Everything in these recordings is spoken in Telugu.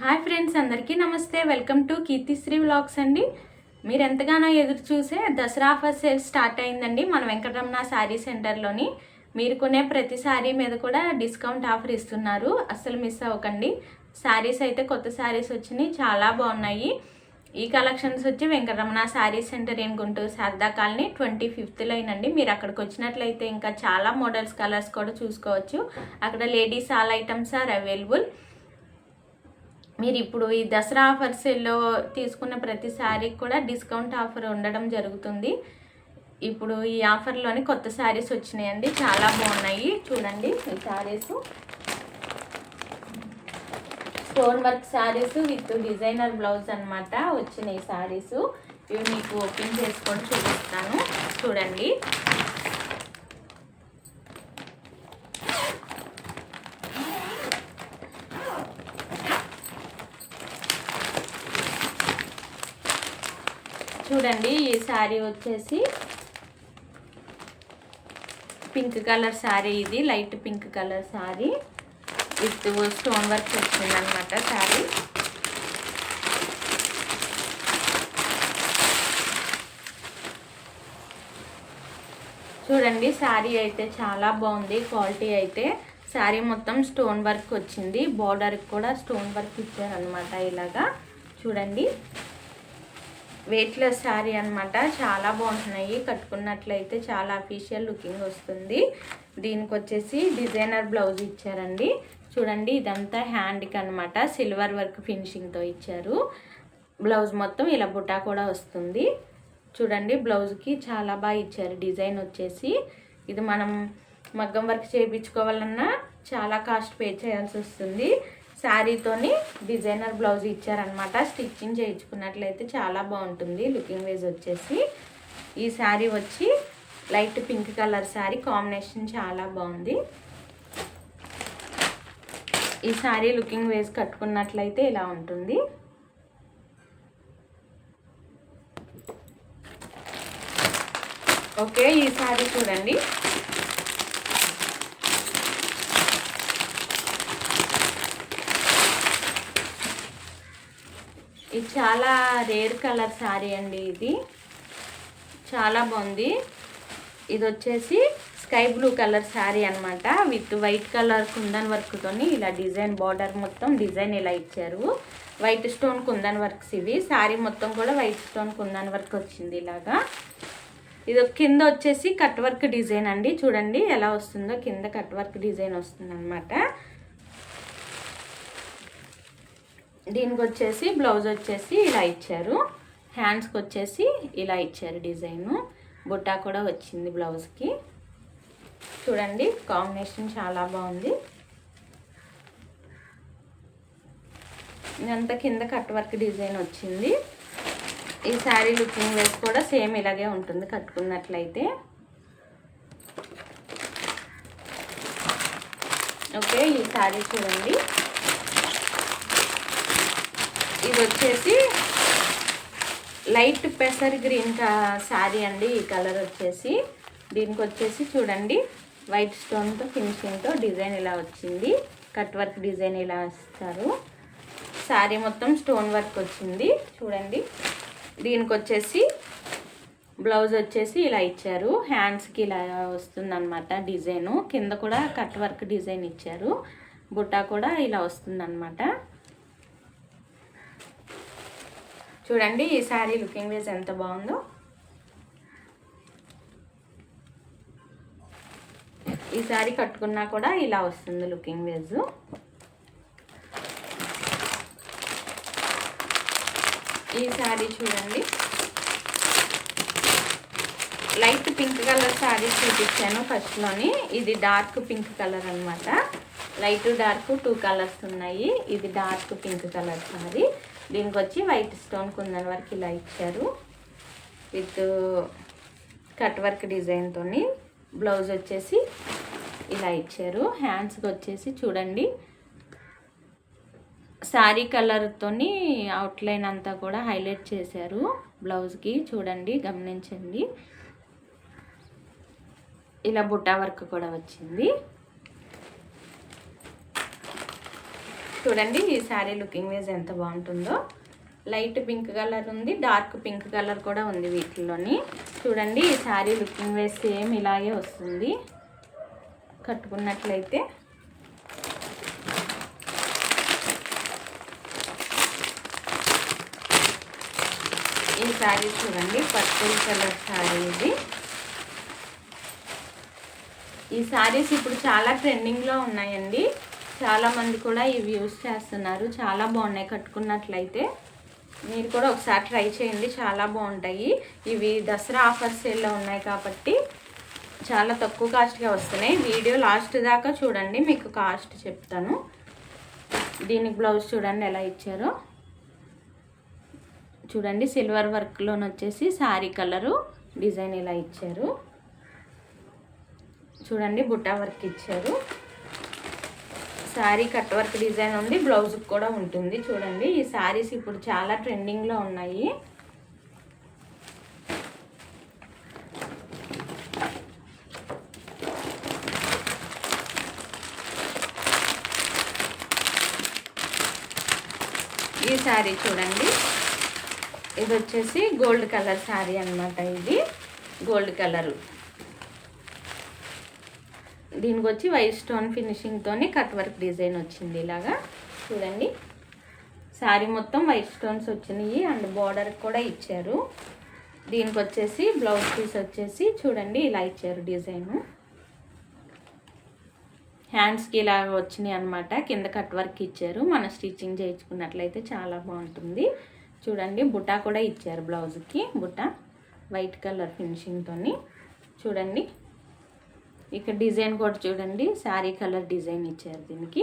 హాయ్ ఫ్రెండ్స్ అందరికీ నమస్తే. వెల్కమ్ టు కీర్తిశ్రీ వ్లాగ్స్ అండి. మీరు ఎంతగానో ఎదురు చూసే దసరా ఆఫర్ సేల్ స్టార్ట్ అయిందండి మన వెంకటరమణ శారీ సెంటర్లోని. మీరు కొనే ప్రతి శారీ మీద కూడా డిస్కౌంట్ ఆఫర్ ఇస్తున్నారు. అస్సలు మిస్ అవ్వకండి. శారీస్ అయితే కొత్త శారీస్ వచ్చినాయి చాలా బాగున్నాయి. ఈ కలెక్షన్స్ వచ్చి వెంకటరమణ శారీ సెంటర్ ఏం Guntur Sharada colony twenty fifth line అండి. మీరు అక్కడికి వచ్చినట్లయితే ఇంకా చాలా మోడల్స్ కలర్స్ కూడా చూసుకోవచ్చు. అక్కడ ladies all items are available. మీరు ఇప్పుడు ఈ దసరా ఆఫర్ సేల్లో తీసుకున్న ప్రతి శారీకి కూడా డిస్కౌంట్ ఆఫర్ ఉండడం జరుగుతుంది. ఇప్పుడు ఈ ఆఫర్లోని కొత్త శారీస్ వచ్చినాయండి. చాలా బాగున్నాయి. చూడండి ఈ sarees. Stone work sarees with designer blouse అనమాట వచ్చినాయి శారీస్. ఇవి మీకు ఓపెన్ చేసుకొని చూపిస్తాను. చూడండి. చూడండి ఈ శారీ వచ్చేసి పింక్ కలర్ శారీ ఇది light pink colour saree. With stone work వచ్చిందనమాట శారీ. చూడండి శారీ అయితే చాలా బాగుంది క్వాలిటీ అయితే. శారీ మొత్తం స్టోన్ వర్క్ వచ్చింది బార్డర్కి కూడా స్టోన్ వర్క్ ఇచ్చారనమాట ఇలాగా. చూడండి. వెయిట్లెస్ శారీ అనమాట చాలా బాగుంటున్నాయి. కట్టుకున్నట్లయితే చాలా అఫీషియల్ లుకింగ్ వస్తుంది. దీనికి వచ్చేసి డిజైనర్ బ్లౌజ్ ఇచ్చారండి. చూడండి ఇదంతా హ్యాండ్కి అనమాట సిల్వర్ వర్క్ ఫినిషింగ్తో ఇచ్చారు. బ్లౌజ్ మొత్తం ఇలా బుటా కూడా వస్తుంది. చూడండి బ్లౌజ్కి చాలా బాగా ఇచ్చారు. డిజైన్ వచ్చేసి ఇది మనం మగ్గం వర్క్ చేయించుకోవాలన్నా చాలా కాస్ట్ పే చేయాల్సి వస్తుంది. శారీతోని డిజైనర్ బ్లౌజ్ ఇచ్చారనమాట స్టిచ్చింగ్ చేయించుకున్నట్లయితే చాలా బాగుంటుంది లుకింగ్ వేజ్ వచ్చేసి. ఈ శారీ వచ్చి light pink colour sari combination చాలా బాగుంది. ఈ శారీ లుకింగ్ వేజ్ కట్టుకున్నట్లయితే ఇలా ఉంటుంది. ఓకే ఈ శారీ చూడండి. ఇది చాలా రేర్ కలర్ శారీ అండి ఇది. చాలా బాగుంది. ఇది వచ్చేసి స్కై బ్లూ కలర్ శారీ అనమాట విత్ వైట్ కలర్ కుందన్ వర్క్తోని ఇలా డిజైన్ బార్డర్ మొత్తం డిజైన్ ఇలా ఇచ్చారు. వైట్ స్టోన్ కుందన్ వర్క్స్ ఇవి. శారీ మొత్తం కూడా వైట్ స్టోన్ కుందన్ వర్క్ వచ్చింది ఇలాగా. ఇది కింద వచ్చేసి కట్ వర్క్ డిజైన్ అండి. చూడండి ఎలా వస్తుందో. కింద కట్ వర్క్ డిజైన్ వస్తుంది అనమాట దీనికి వచ్చేసి బ్లౌజ్ వచ్చేసి ఇలా ఇచ్చారు. హ్యాండ్స్కి వచ్చేసి ఇలా ఇచ్చారు డిజైను. బుట్టా కూడా వచ్చింది బ్లౌజ్కి. చూడండి కాంబినేషన్ చాలా బాగుంది. ఇదంతా కింద కట్ వర్క్ డిజైన్ వచ్చింది. ఈ శారీ లుకింగ్ వేసి కూడా సేమ్ ఇలాగే ఉంటుంది కట్టుకున్నట్లయితే. ఓకే ఈ శారీ చూడండి. ఇది వచ్చేసి లైట్ పెసర్ గ్రీన్ శారీ అండి ఈ కలర్ వచ్చేసి. దీనికి వచ్చేసి చూడండి వైట్ స్టోన్తో ఫినిషింగ్తో డిజైన్ ఇలా వచ్చింది. కట్ వర్క్ డిజైన్ ఇలా ఇస్తారు. శారీ మొత్తం స్టోన్ వర్క్ వచ్చింది. చూడండి దీనికి వచ్చేసి బ్లౌజ్ వచ్చేసి ఇలా ఇచ్చారు. హ్యాండ్స్కి ఇలా వస్తుందన్నమాట డిజైను. కింద కూడా కట్ వర్క్ డిజైన్ ఇచ్చారు. బుట్టా కూడా ఇలా వస్తుందన్నమాట. చూడండి ఈ శారీ లుకింగ్ వేజ్ ఎంత బాగుందో. ఈ శారీ కట్టుకున్నా కూడా ఇలా వస్తుంది లుకింగ్ వేజ్ ఈ శారీ చూడండి. లైట్ పింక్ కలర్ శారీ చూపించాను ఫస్ట్లోని. ఇది డార్క్ పింక్ కలర్ అనమాట లైట్ డార్క్ టూ కలర్స్ ఉన్నాయి. ఇది డార్క్ పింక్ కలర్ శారీ. దీనికి వచ్చి వైట్ స్టోన్ కుందన్ వరకు ఇలా ఇచ్చారు. విత్ కట్ వర్క్ డిజైన్తో బ్లౌజ్ వచ్చేసి ఇలా ఇచ్చారు. హ్యాండ్స్కి వచ్చేసి చూడండి. శారీ కలర్తోని అవుట్లైన్ అంతా కూడా హైలైట్ చేశారు బ్లౌజ్కి. చూడండి గమనించండి. ఇలా బుట్టా వర్క్ కూడా వచ్చింది. చూడండి ఈ శారీ లుకింగ్ వేజ్ ఎంత బాగుంటుందో. లైట్ పింక్ కలర్ ఉంది డార్క్ పింక్ కలర్ కూడా ఉంది వీటిలోని చూడండి ఈ శారీ లుకింగ్ వేజ్ సేమ్ ఇలాగే వస్తుంది. కట్టుకున్నట్లయితే. ఈ శారీ చూడండి పర్పుల్ కలర్ శారీ ఇది. ఈ శారీస్ ఇప్పుడు చాలా ట్రెండింగ్లో ఉన్నాయండి. చాలామంది కూడా ఇవి యూస్ చేస్తున్నారు. చాలా బాగున్నాయి కట్టుకున్నట్లయితే. మీరు కూడా ఒకసారి ట్రై చేయండి. చాలా బాగుంటాయి. ఇవి దసరా ఆఫర్ సేల్లో ఉన్నాయి కాబట్టి చాలా తక్కువ కాస్ట్గా వస్తున్నాయి. వీడియో లాస్ట్ దాకా చూడండి. మీకు కాస్ట్ చెప్తాను. దీనికి బ్లౌజ్ చూడండి ఎలా ఇచ్చారో. చూడండి సిల్వర్ వర్క్లోని వచ్చేసి శారీ కలరు డిజైన్ ఇలా ఇచ్చారు. చూడండి బుట్టా వర్క్ ఇచ్చారు. శారీ కట్ వర్క్ డిజైన్ ఉంది బ్లౌజ్ కూడా ఉంటుంది. చూడండి ఈ శారీస్ ఇప్పుడు చాలా ట్రెండింగ్లో ఉన్నాయి. ఈ శారీ చూడండి. ఇది వచ్చేసి గోల్డ్ కలర్ శారీ అనమాట ఇది. Gold colour. దీనికి వచ్చి వైట్ స్టోన్ ఫినిషింగ్తోని కట్ వర్క్ డిజైన్ వచ్చింది ఇలాగా. చూడండి. శారీ మొత్తం వైట్ స్టోన్స్ వచ్చినాయి అండ్ బార్డర్ కూడా ఇచ్చారు. దీనికి వచ్చేసి బ్లౌజ్ పీస్ వచ్చేసి చూడండి ఇలా ఇచ్చారు డిజైను హ్యాండ్స్కి ఇలా వచ్చినాయి అనమాట కింద కట్ వర్క్ ఇచ్చారు. మన స్టిచ్చింగ్ చేయించుకున్నట్లయితే చాలా బాగుంటుంది. చూడండి బుటా కూడా ఇచ్చారు బ్లౌజ్కి బుట్ట వైట్ కలర్ ఫినిషింగ్తో చూడండి. ఇక్కడ డిజైన్ కూడా చూడండి శారీ కలర్ డిజైన్ ఇచ్చారు దీనికి.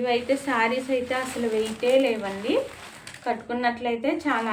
ఇవైతే శారీస్ అయితే అసలు వెయిటే లేవండి. కట్టుకున్నట్లయితే చాలా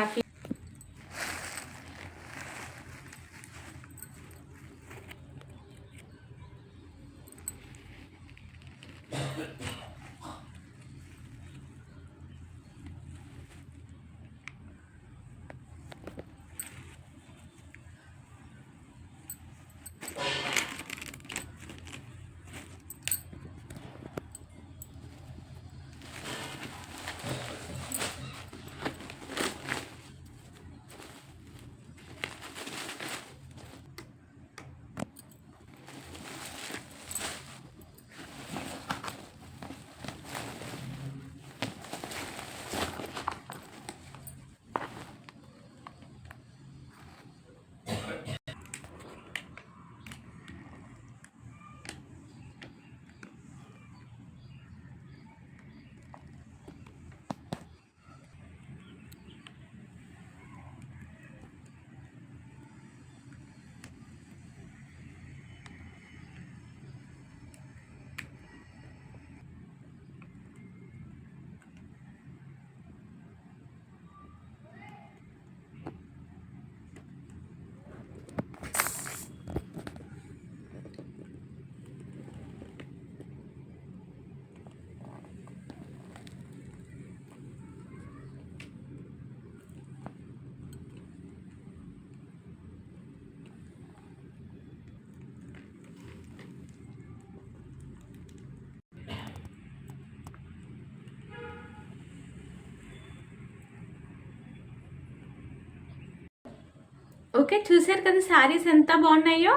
ఓకే చూసారు కదా శారీస్ ఎంత బాగున్నాయో?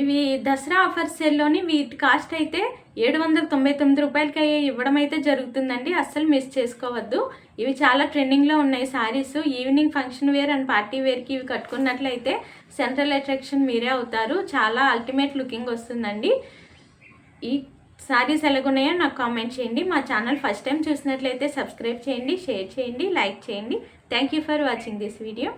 ఇవి దసరా ఆఫర్ సేల్లోని వీటి కాస్ట్ అయితే ఏడు వందల తొంభై తొమ్మిది రూపాయలకి అయ్యే ఇవ్వడం అయితే జరుగుతుందండి. అస్సలు మిస్ చేసుకోవద్దు. ఇవి చాలా ట్రెండింగ్లో ఉన్నాయి saris. Evening function wear and party వేర్కి ఇవి కట్టుకున్నట్లయితే సెంట్రల్ అట్రాక్షన్ మీరే అవుతారు. చాలా అల్టిమేట్ లుకింగ్ వస్తుందండి. ఈ శారీస్ ఎలాగున్నాయో నాకు కామెంట్ చేయండి. మా ఛానల్ ఫస్ట్ టైం చూసినట్లయితే సబ్స్క్రైబ్ చేయండి షేర్ చేయండి లైక్ చేయండి. Thank you for watching this video.